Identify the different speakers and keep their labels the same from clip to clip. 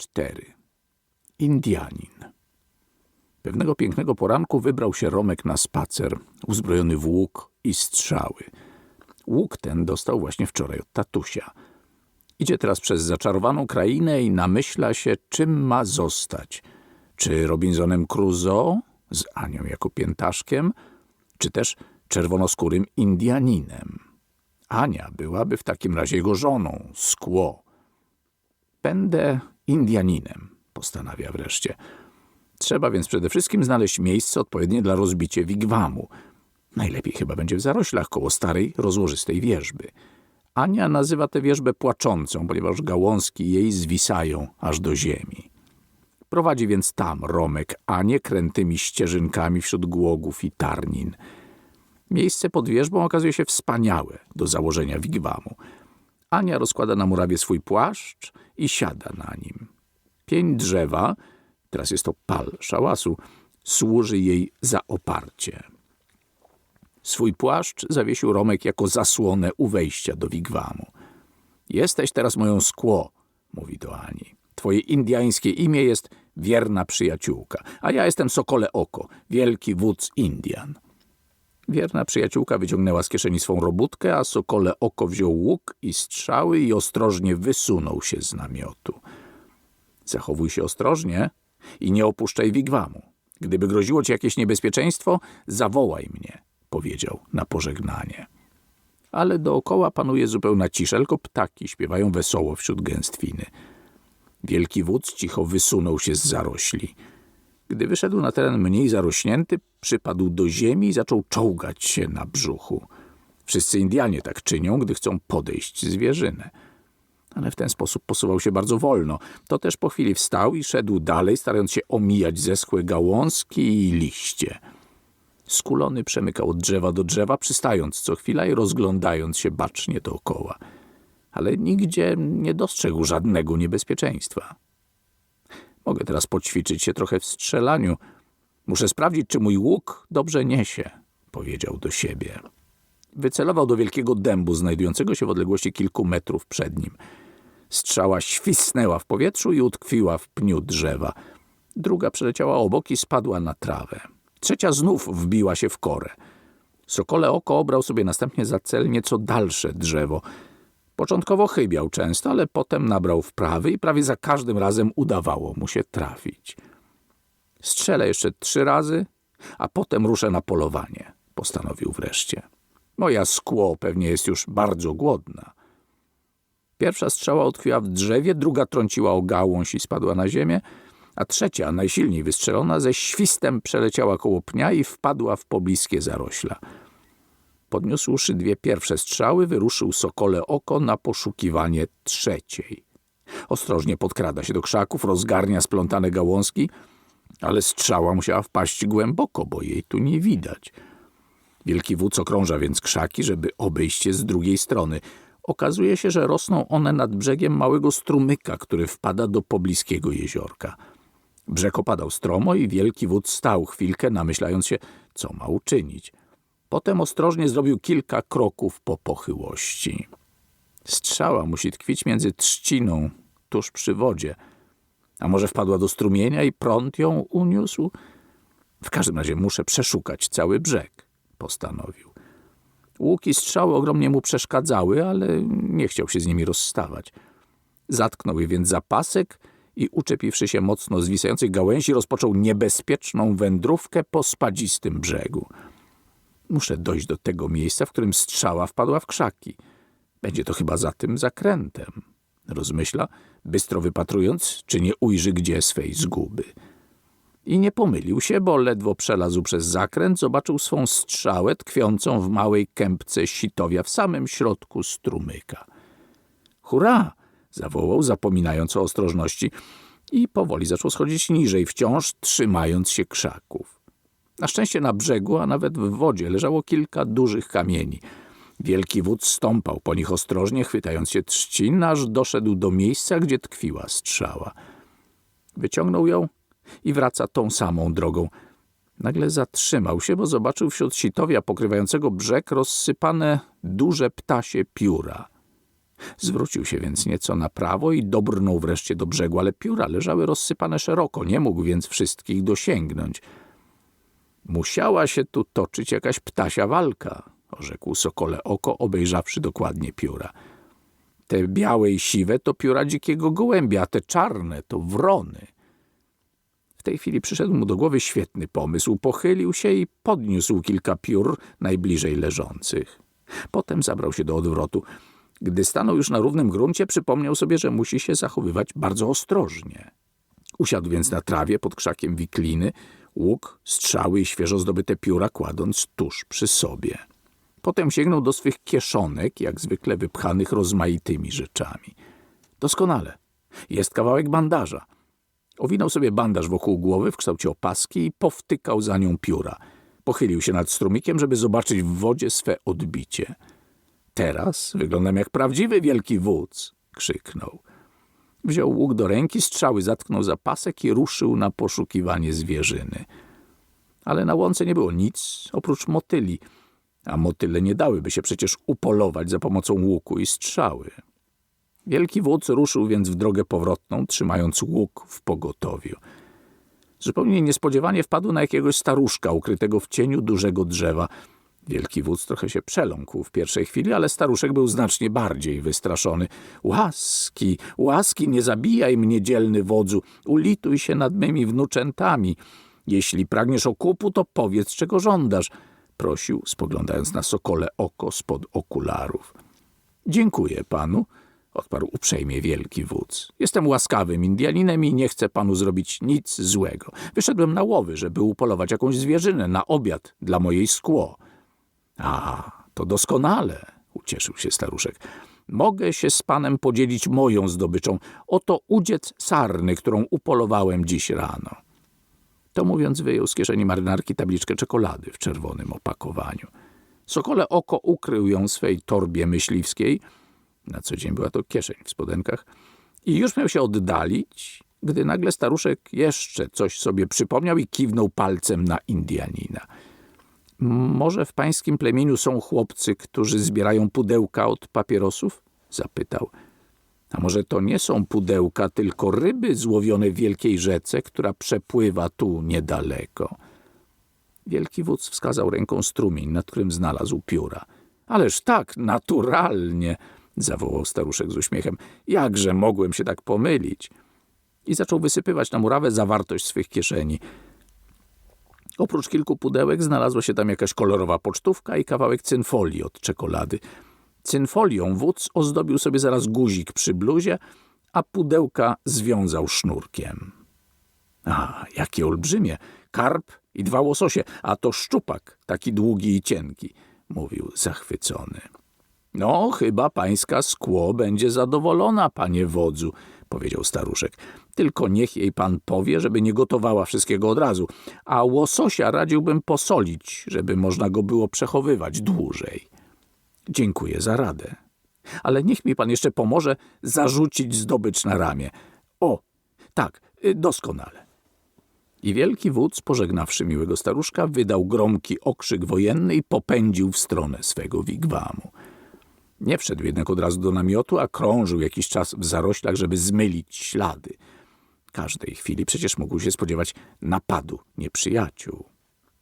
Speaker 1: 4. Indianin. Pewnego pięknego poranku wybrał się Romek na spacer, uzbrojony w łuk i strzały. Łuk ten dostał właśnie wczoraj od tatusia. Idzie teraz przez zaczarowaną krainę i namyśla się, czym ma zostać. Czy Robinsonem Crusoe z Anią jako piętaszkiem, czy też czerwonoskórym Indianinem. Ania byłaby w takim razie jego żoną, skło. Będę Indianinem, postanawia wreszcie. Trzeba więc przede wszystkim znaleźć miejsce odpowiednie dla rozbicia wigwamu. Najlepiej chyba będzie w zaroślach koło starej, rozłożystej wierzby. Ania nazywa tę wierzbę płaczącą, ponieważ gałązki jej zwisają aż do ziemi. Prowadzi więc tam Romek Anię krętymi ścieżynkami wśród głogów i tarnin. Miejsce pod wierzbą okazuje się wspaniałe do założenia wigwamu. Ania rozkłada na murawie swój płaszcz i siada na nim. Pień drzewa, teraz jest to pal szałasu, służy jej za oparcie. Swój płaszcz zawiesił Romek jako zasłonę u wejścia do wigwamu. Jesteś teraz moją skło, mówi do Ani. Twoje indiańskie imię jest wierna przyjaciółka, a ja jestem Sokole Oko, wielki wódz Indian. Wierna przyjaciółka wyciągnęła z kieszeni swą robótkę, a Sokole Oko wziął łuk i strzały i ostrożnie wysunął się z namiotu. Zachowuj się ostrożnie i nie opuszczaj wigwamu. Gdyby groziło ci jakieś niebezpieczeństwo, zawołaj mnie, powiedział na pożegnanie. Ale dookoła panuje zupełna cisza, tylko ptaki śpiewają wesoło wśród gęstwiny. Wielki wódz cicho wysunął się z zarośli. Gdy wyszedł na teren mniej zarośnięty, przypadł do ziemi i zaczął czołgać się na brzuchu. Wszyscy Indianie tak czynią, gdy chcą podejść zwierzynę. Ale w ten sposób posuwał się bardzo wolno. To też po chwili wstał i szedł dalej, starając się omijać zeschłe gałązki i liście. Skulony przemykał od drzewa do drzewa, przystając co chwila i rozglądając się bacznie dookoła. Ale nigdzie nie dostrzegł żadnego niebezpieczeństwa. Mogę teraz poćwiczyć się trochę w strzelaniu. Muszę sprawdzić, czy mój łuk dobrze niesie, powiedział do siebie. Wycelował do wielkiego dębu znajdującego się w odległości kilku metrów przed nim. Strzała świsnęła w powietrzu i utkwiła w pniu drzewa. Druga przeleciała obok i spadła na trawę. Trzecia znów wbiła się w korę. Sokole oko obrał sobie następnie za cel nieco dalsze drzewo. Początkowo chybiał często, ale potem nabrał wprawy i prawie za każdym razem udawało mu się trafić. Strzelę jeszcze trzy razy, a potem ruszę na polowanie, postanowił wreszcie. Moja skło pewnie jest już bardzo głodna. Pierwsza strzała utkwiła w drzewie, druga trąciła o gałąź i spadła na ziemię, a trzecia, najsilniej wystrzelona, ze świstem przeleciała koło pnia i wpadła w pobliskie zarośla. Podniósłszy dwie pierwsze strzały, wyruszył sokole oko na poszukiwanie trzeciej. Ostrożnie podkrada się do krzaków, rozgarnia splątane gałązki, ale strzała musiała wpaść głęboko, bo jej tu nie widać. Wielki wódz okrąża więc krzaki, żeby obejść je z drugiej strony. Okazuje się, że rosną one nad brzegiem małego strumyka, który wpada do pobliskiego jeziorka. Brzeg opadał stromo i wielki wódz stał chwilkę, namyślając się, co ma uczynić. Potem ostrożnie zrobił kilka kroków po pochyłości. Strzała musi tkwić między trzciną, tuż przy wodzie. A może wpadła do strumienia i prąd ją uniósł? W każdym razie muszę przeszukać cały brzeg, postanowił. Łuki strzały ogromnie mu przeszkadzały, ale nie chciał się z nimi rozstawać. Zatknął je więc za pasek i uczepiwszy się mocno zwisających gałęzi, rozpoczął niebezpieczną wędrówkę po spadzistym brzegu. Muszę dojść do tego miejsca, w którym strzała wpadła w krzaki. Będzie to chyba za tym zakrętem, rozmyśla, bystro wypatrując, czy nie ujrzy gdzie swej zguby. I nie pomylił się, bo ledwo przelazł przez zakręt, zobaczył swą strzałę tkwiącą w małej kępce sitowia w samym środku strumyka. Hurra! zawołał, zapominając o ostrożności i powoli zaczął schodzić niżej, wciąż trzymając się krzaków. Na szczęście na brzegu, a nawet w wodzie leżało kilka dużych kamieni. Wielki wódz stąpał po nich ostrożnie, chwytając się trzcin, aż doszedł do miejsca, gdzie tkwiła strzała. Wyciągnął ją i wraca tą samą drogą. Nagle zatrzymał się, bo zobaczył wśród sitowia pokrywającego brzeg rozsypane duże ptasie pióra. Zwrócił się więc nieco na prawo i dobrnął wreszcie do brzegu, ale pióra leżały rozsypane szeroko, nie mógł więc wszystkich dosięgnąć. Musiała się tu toczyć jakaś ptasia walka, orzekł Sokole oko, obejrzawszy dokładnie pióra. Te białe i siwe to pióra dzikiego gołębia, a te czarne to wrony. W tej chwili przyszedł mu do głowy świetny pomysł. Pochylił się i podniósł kilka piór najbliżej leżących. Potem zabrał się do odwrotu. Gdy stanął już na równym gruncie, przypomniał sobie, że musi się zachowywać bardzo ostrożnie. Usiadł więc na trawie pod krzakiem wikliny, łuk, strzały i świeżo zdobyte pióra kładąc tuż przy sobie. Potem sięgnął do swych kieszonek, jak zwykle wypchanych rozmaitymi rzeczami. Doskonale. Jest kawałek bandaża. Owinął sobie bandaż wokół głowy w kształcie opaski i powtykał za nią pióra. Pochylił się nad strumikiem, żeby zobaczyć w wodzie swe odbicie. Teraz wyglądam jak prawdziwy wielki wódz, krzyknął. Wziął łuk do ręki, strzały zatknął za pasek i ruszył na poszukiwanie zwierzyny. Ale na łące nie było nic oprócz motyli, a motyle nie dałyby się przecież upolować za pomocą łuku i strzały. Wielki wódz ruszył więc w drogę powrotną, trzymając łuk w pogotowiu. Zupełnie niespodziewanie wpadł na jakiegoś staruszka ukrytego w cieniu dużego drzewa. Wielki wódz trochę się przeląkł w pierwszej chwili, ale staruszek był znacznie bardziej wystraszony. Łaski, łaski, nie zabijaj mnie, dzielny wodzu, ulituj się nad mymi wnuczętami. Jeśli pragniesz okupu, to powiedz, czego żądasz, prosił, spoglądając na sokole oko spod okularów. Dziękuję panu, odparł uprzejmie wielki wódz. Jestem łaskawym Indianinem i nie chcę panu zrobić nic złego. Wyszedłem na łowy, żeby upolować jakąś zwierzynę na obiad dla mojej skło. A, to doskonale, ucieszył się staruszek. Mogę się z panem podzielić moją zdobyczą. Oto udziec sarny, którą upolowałem dziś rano. To mówiąc, wyjął z kieszeni marynarki tabliczkę czekolady w czerwonym opakowaniu. Sokole oko ukrył ją swej torbie myśliwskiej. Na co dzień była to kieszeń w spodenkach. I już miał się oddalić, gdy nagle staruszek jeszcze coś sobie przypomniał i kiwnął palcem na Indianina. Może w pańskim plemieniu są chłopcy, którzy zbierają pudełka od papierosów? Zapytał. A może to nie są pudełka, tylko ryby złowione w wielkiej rzece, która przepływa tu niedaleko? Wielki wódz wskazał ręką strumień, nad którym znalazł pióra. Ależ tak, naturalnie, zawołał staruszek z uśmiechem. Jakże mogłem się tak pomylić? I zaczął wysypywać na murawę zawartość swych kieszeni. Oprócz kilku pudełek znalazła się tam jakaś kolorowa pocztówka i kawałek cynfolii od czekolady. Cynfolią wódz ozdobił sobie zaraz guzik przy bluzie, a pudełka związał sznurkiem. A, jakie olbrzymie! Karp i dwa łososie, a to szczupak, taki długi i cienki, mówił zachwycony. No, chyba pańska skło będzie zadowolona, panie wodzu, powiedział staruszek. Tylko niech jej pan powie, żeby nie gotowała wszystkiego od razu, a łososia radziłbym posolić, żeby można go było przechowywać dłużej. Dziękuję za radę. Ale niech mi pan jeszcze pomoże zarzucić zdobycz na ramię. O, tak, y, doskonale. I wielki wódz, pożegnawszy miłego staruszka, wydał gromki okrzyk wojenny i popędził w stronę swego wigwamu. Nie wszedł jednak od razu do namiotu, a krążył jakiś czas w zaroślach, żeby zmylić ślady. Każdej chwili przecież mógł się spodziewać napadu nieprzyjaciół.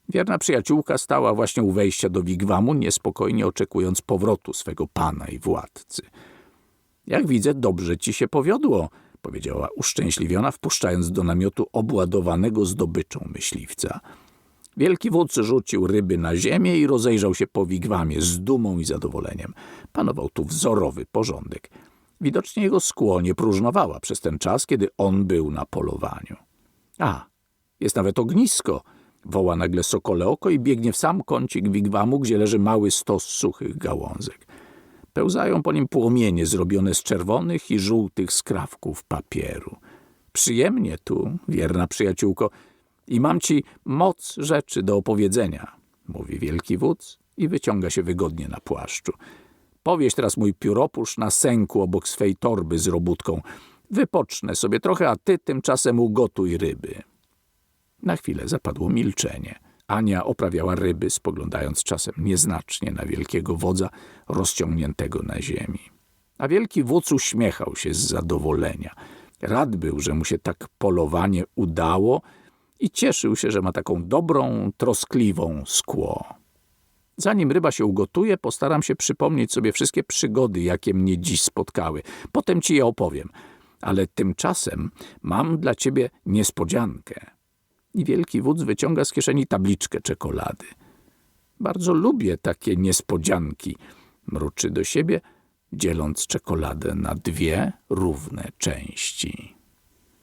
Speaker 1: Wierna przyjaciółka stała właśnie u wejścia do wigwamu, niespokojnie oczekując powrotu swego pana i władcy. Jak widzę, dobrze ci się powiodło, powiedziała uszczęśliwiona, wpuszczając do namiotu obładowanego zdobyczą myśliwca. Wielki wódz rzucił ryby na ziemię i rozejrzał się po wigwamie z dumą i zadowoleniem. Panował tu wzorowy porządek. Widocznie jego skło nie próżnowała przez ten czas, kiedy on był na polowaniu. A, jest nawet ognisko, woła nagle sokole oko i biegnie w sam kącik wigwamu, gdzie leży mały stos suchych gałązek. Pełzają po nim płomienie zrobione z czerwonych i żółtych skrawków papieru. Przyjemnie tu, wierna przyjaciółko, i mam ci moc rzeczy do opowiedzenia, mówi wielki wódz i wyciąga się wygodnie na płaszczu. Powieś teraz mój pióropusz na sęku obok swej torby z robótką. Wypocznę sobie trochę, a ty tymczasem ugotuj ryby. Na chwilę zapadło milczenie. Ania oprawiała ryby, spoglądając czasem nieznacznie na wielkiego wodza rozciągniętego na ziemi. A wielki wódz uśmiechał się z zadowolenia. Rad był, że mu się tak polowanie udało i cieszył się, że ma taką dobrą, troskliwą skło. Zanim ryba się ugotuje, postaram się przypomnieć sobie wszystkie przygody, jakie mnie dziś spotkały. Potem ci je opowiem. Ale tymczasem mam dla ciebie niespodziankę. I wielki wódz wyciąga z kieszeni tabliczkę czekolady. Bardzo lubię takie niespodzianki, mruczy do siebie, dzieląc czekoladę na dwie równe części.